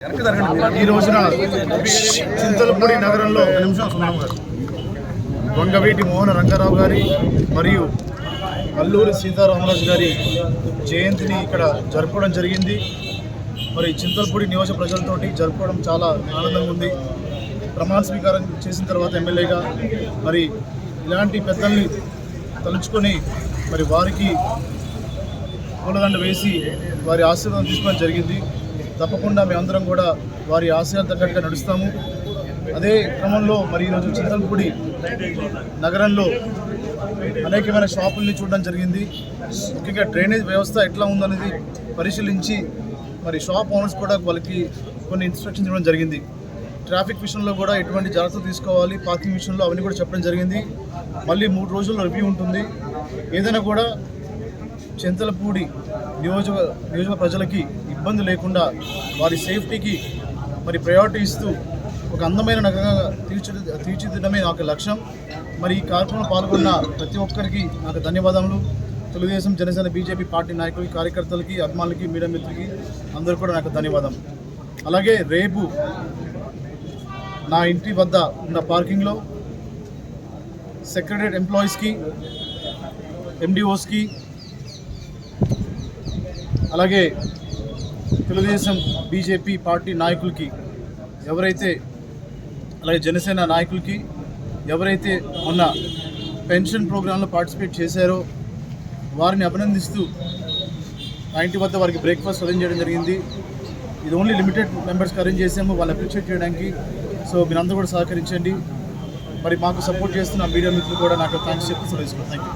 ఈ రోజున చింతలపూడి నగరంలో వంగవీటి మోహన రంగారావు గారి మరియు అల్లూరి సీతారామరాజు గారి జయంతిని ఇక్కడ జరుపుకోవడం జరిగింది. మరి చింతలపూడి నియోజక ప్రజలతోటి జరుపుకోవడం చాలా ఆనందంగా ఉంది. ప్రమాణ స్వీకారం చేసిన తర్వాత ఎమ్మెల్యేగా మరి ఇలాంటి పెద్దల్ని తలుచుకొని మరి వారికి పూలదండ వేసి వారి ఆశీర్వాదం తీసుకోవడం జరిగింది. తప్పకుండా మేమందరం కూడా వారి ఆశయాలు తగ్గట్టుగా నడుస్తాము. అదే క్రమంలో మరి ఈరోజు చింతలపూడి నగరంలో అనేకమైన షాపుల్ని చూడడం జరిగింది. ముఖ్యంగా డ్రైనేజ్ వ్యవస్థ ఎట్లా ఉందనేది పరిశీలించి మరి షాప్ ఓనర్స్ కూడా వాళ్ళకి కొన్ని ఇన్స్ట్రక్షన్స్ ఇవ్వడం జరిగింది. ట్రాఫిక్ విషయంలో కూడా ఎటువంటి జాగ్రత్తలు తీసుకోవాలి. పార్కింగ్ విషయంలో అవన్నీ కూడా చెప్పడం జరిగింది. మళ్ళీ మూడు రోజుల్లో రివ్యూ ఉంటుంది. ఏదైనా కూడా చింతలపూడి నియోజక నియోజక ప్రజలకి ఇబ్బంది లేకుండా వారి సేఫ్టీకి మరి ప్రయారిటీ ఇస్తూ ఒక అందమైన నగరంగా తీర్చి తీర్చిదిద్దడమే నాకు లక్ష్యం. మరి ఈ కార్యక్రమంలో పాల్గొన్న ప్రతి ఒక్కరికి నాకు ధన్యవాదములు. తెలుగుదేశం జనసేన బీజేపీ పార్టీ నాయకులకి కార్యకర్తలకి అభిమానులకి మీడియా మిత్రులకి అందరూ కూడా నాకు ధన్యవాదం. అలాగే రేపు నా ఇంటి వద్ద ఉన్న పార్కింగ్లో సెక్రటరీ ఎంప్లాయీస్కి ఎండిఓస్కి అలాగే తెలుగుదేశం బీజేపీ పార్టీ నాయకులకి ఎవరైతే అలాగే జనసేన నాయకులకి ఎవరైతే మొన్న పెన్షన్ ప్రోగ్రాంలో పార్టిసిపేట్ చేశారో వారిని అభినందిస్తూ మా ఇంటి వద్ద వారికి బ్రేక్ఫాస్ట్ అరేంజ్ చేయడం జరిగింది. ఇది ఓన్లీ లిమిటెడ్ మెంబర్స్కి అరేంజ్ చేసాము వాళ్ళు అప్రిషియేట్ చేయడానికి. సో మీరందరూ కూడా సహకరించండి. మరి మాకు సపోర్ట్ చేస్తున్న మీడియా మిత్రులు కూడా నాకు థ్యాంక్స్ చెప్పి తెలుసుకోండి థ్యాంక్ యూ